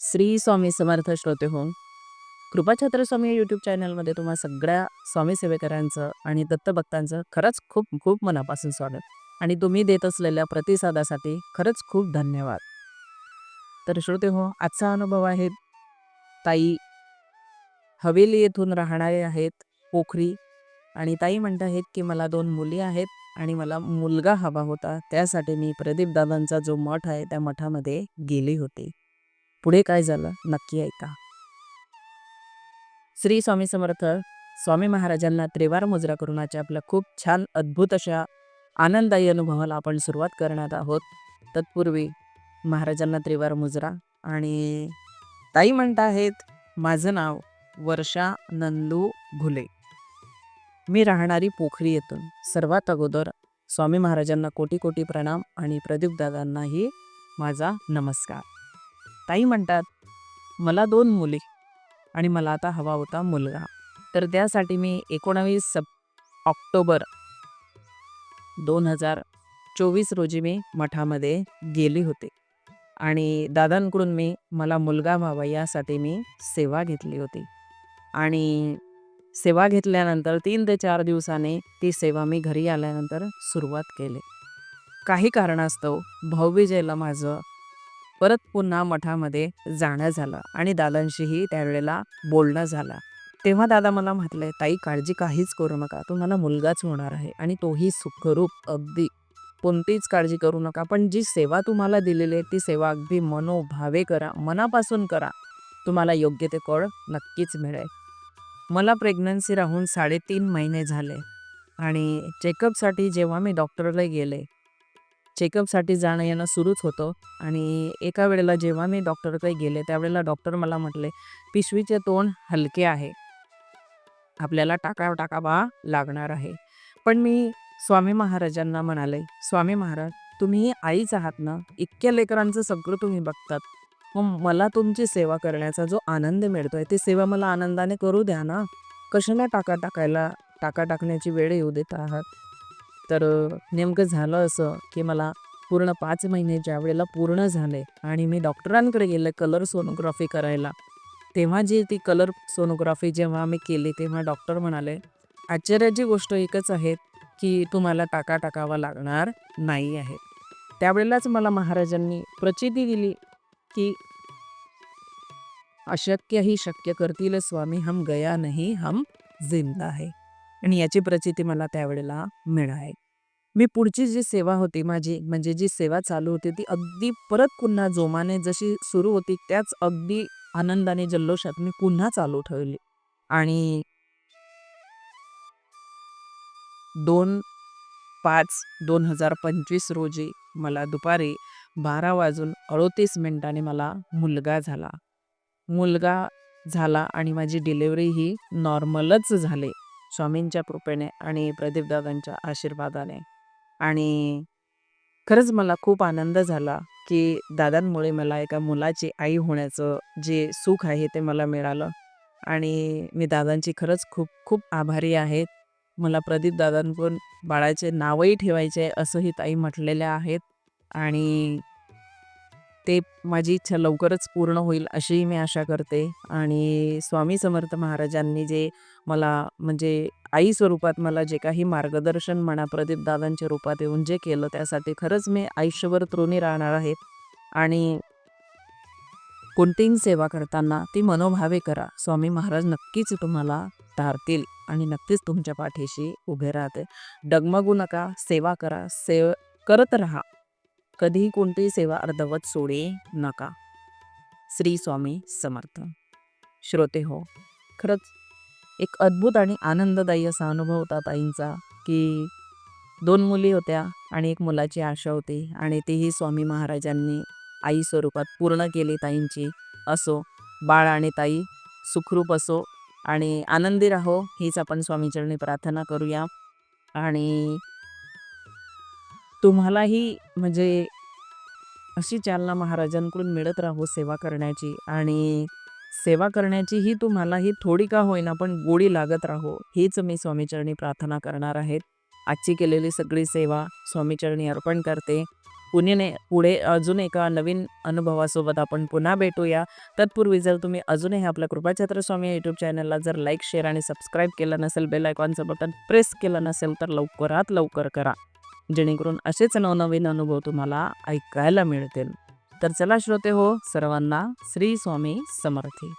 श्री स्वामी समर्थ श्रोते हो कृपाछत्र स्वामी यूट्यूब चॅनलमध्ये तुम्हा सगळ्या स्वामी सेवेकरांचं आणि दत्तभक्तांचं खरंच खूप खूप मनापासून स्वागत. आणि तुम्ही देत असलेल्या प्रतिसादासाठी खरंच खूप धन्यवाद. तर श्रोते हो आजचा अनुभव आहे ताई हवेली येथून राहणारे आहेत पोखरी आणि ताई म्हणत आहेत की मला दोन मुली आहेत आणि मला मुलगा हवा होता त्यासाठी मी प्रदीप दादांचा जो मठ आहे त्या मठामध्ये गेली होती. पुढे काय झालं नक्की ऐका. श्री स्वामी समर्थ स्वामी महाराजांना त्रिवार मुजरा करूनाच्या आपल्या खूप छान अद्भुत अशा आनंददायी अनुभवाला आपण सुरुवात करणार आहोत. तत्पूर्वी महाराजांना त्रिवार मुजरा आणि ताई म्हणत आहेत माझं नाव वर्षा नंदू घुले. मी राहणारी पोखरी येथून सर्वात अगोदर स्वामी महाराजांना कोटी कोटी प्रणाम आणि प्रदीपदादांनाही माझा नमस्कार. ताई म्हणतात मला दोन मुली आणि मला आता हवा होता मुलगा. तर त्यासाठी मी एकोणावीस सप ऑक्टोबर दोन हजार चोवीस रोजी मी मठामध्ये गेले होते. आणि दादांकडून मी मला मुलगा व्हावा यासाठी मी सेवा घेतली होती. आणि सेवा घेतल्यानंतर तीन ते चार दिवसाने ती सेवा मी घरी आल्यानंतर सुरुवात केली. काही कारणास्तव भाऊबीजेला माझं परत पुन्हा मठामध्ये जाणं झालं आणि दादांशीही त्यावेळेला बोलणं झालं. तेव्हा दादा मला म्हटलंय ताई काळजी काहीच करू नका. तुम्हाला मुलगाच होणार आहे आणि तोही सुखरूप अगदी. कोणतीच काळजी करू नका. पण जी सेवा तुम्हाला दिलेली आहे ती सेवा अगदी मनोभावे करा. मनापासून करा. तुम्हाला योग्य ते कळ नक्कीच मिळेल. मला प्रेग्नन्सी राहून साडेतीन महिने झाले आणि चेकअपसाठी जेव्हा मी डॉक्टरला गेले चेकअपसाठी जाणं येणं सुरूच होतं. आणि एका वेळेला जेव्हा मी डॉक्टरकडे गेले त्यावेळेला डॉक्टर मला म्हटले पिशवीचे तोंड हलके आहे. आपल्याला टाका टाकावा लागणार आहे. पण मी स्वामी महाराजांना म्हणाले स्वामी महाराज तुम्ही आईच आहात ना? इतक्या लेकरांचं सगळं तुम्ही बघतात. मग मला तुमची सेवा करण्याचा जो आनंद मिळतोय ती सेवा मला आनंदाने करू द्या ना? कशाला टाका टाकायला टाका टाकण्याची वेळ येऊ देत आहात? तर नेमकं झालं असं की मला पूर्ण पाच महिने ज्या वेळेला पूर्ण झाले आणि मी डॉक्टरांकडे गेले कलर सोनोग्राफी करायला तेव्हा जी ती कलर सोनोग्राफी जेव्हा मी केली तेव्हा डॉक्टर म्हणाले आश्चर्याची गोष्ट एकच आहे की तुम्हाला टाका टाकावा लागणार नाही आहे. त्यावेळेलाच मला महाराजांनी प्रचिती दिली की अशक्य ही शक्य करतील स्वामी हम गया नाही हम जिंदा है. आणि याची प्रचिती मला त्यावेळेला मिळाली. मी पुढची जी सेवा होती माझी म्हणजे जी सेवा चालू होती ती अगदी परत पुन्हा जोमाने जशी सुरू होती त्याच अगदी आनंदाने जल्लोषात मी पुन्हा चालू ठेवली. आणि दोन पाच दोन हजार पंचवीस रोजी मला दुपारी बारा वाजून अडोतीस मिनिटांनी मला मुलगा झाला. मुलगा झाला आणि माझी डिलेवरी ही नॉर्मलच झाली. स्वामींच्या कृपेने आणि प्रदीपदादांच्या आशीर्वादाने. आणि खरंच मला खूप आनंद झाला की दादांमुळे मला एका मुलाची आई होण्याचं जे सुख आहे ते मला मिळालं. आणि मी दादांची खरंच खूप खूप आभारी आहेत मला प्रदीप दादांकडून बाळाचे नावही ठेवायचे असंही ताई म्हटलेल्या आहेत. आणि ते माझी इच्छा लवकरच पूर्ण होईल अशीही मी आशा करते. आणि स्वामी समर्थ महाराजांनी जे मला म्हणजे आई स्वरूपात मला जे काही मार्गदर्शन म्हणा प्रदीप दादांच्या रूपात येऊन जे केलं त्यासाठी खरंच मी आयुष्यभर तृणी राहणार आहे. आणि कोणतीही सेवा करताना ती मनोभावे करा. स्वामी महाराज नक्कीच तुम्हाला तारतील आणि नक्कीच तुमच्या पाठीशी उभे राहते डगमगू नका सेवा करा सेव करत राहा. कधीही कोणतीही सेवा अर्धवत सोडे नका. श्री स्वामी समर्थ. श्रोते हो खरंच एक अद्भुत आणि आनंददायी असा अनुभव होता ताईंचा की दोन मुली होत्या आणि एक मुलाची आशा होती आणि तीही स्वामी महाराजांनी आई स्वरूपात पूर्ण केली ताईंची. असो बाळ आणि ताई सुखरूप असो आणि आनंदी राहो हीच आपण स्वामीचरणी प्रार्थना करूया. आणि तुम्हालाही म्हणजे अशी चालना महाराजांकडून मिळत राहू सेवा करण्याची. आणि सेवा करण्याची ही तुम्हालाही थोडी का होईना पण गोडी लागत राहो. हीच मी स्वामीचरणी प्रार्थना करणार आहेत आजची केलेली सगळी सेवा स्वामीचरणी अर्पण करते. पुणे पुढे अजून एका नवीन अनुभवासोबत आपण पुन्हा भेटूया. तत्पूर्वी जर तुम्ही अजूनही आपल्या कृपाछत्र स्वामी यूट्यूब चॅनलला जर लाईक शेअर आणि सबस्क्राईब केलं नसेल बेल आयकॉनचं बटन प्रेस केलं नसेल तर लवकरात लवकर करा. जेणेकरून असेच नवनवीन अनुभव तुम्हाला ऐकायला मिळतील. तर चला श्रोते हो सर्वांना श्री स्वामी समर्थी.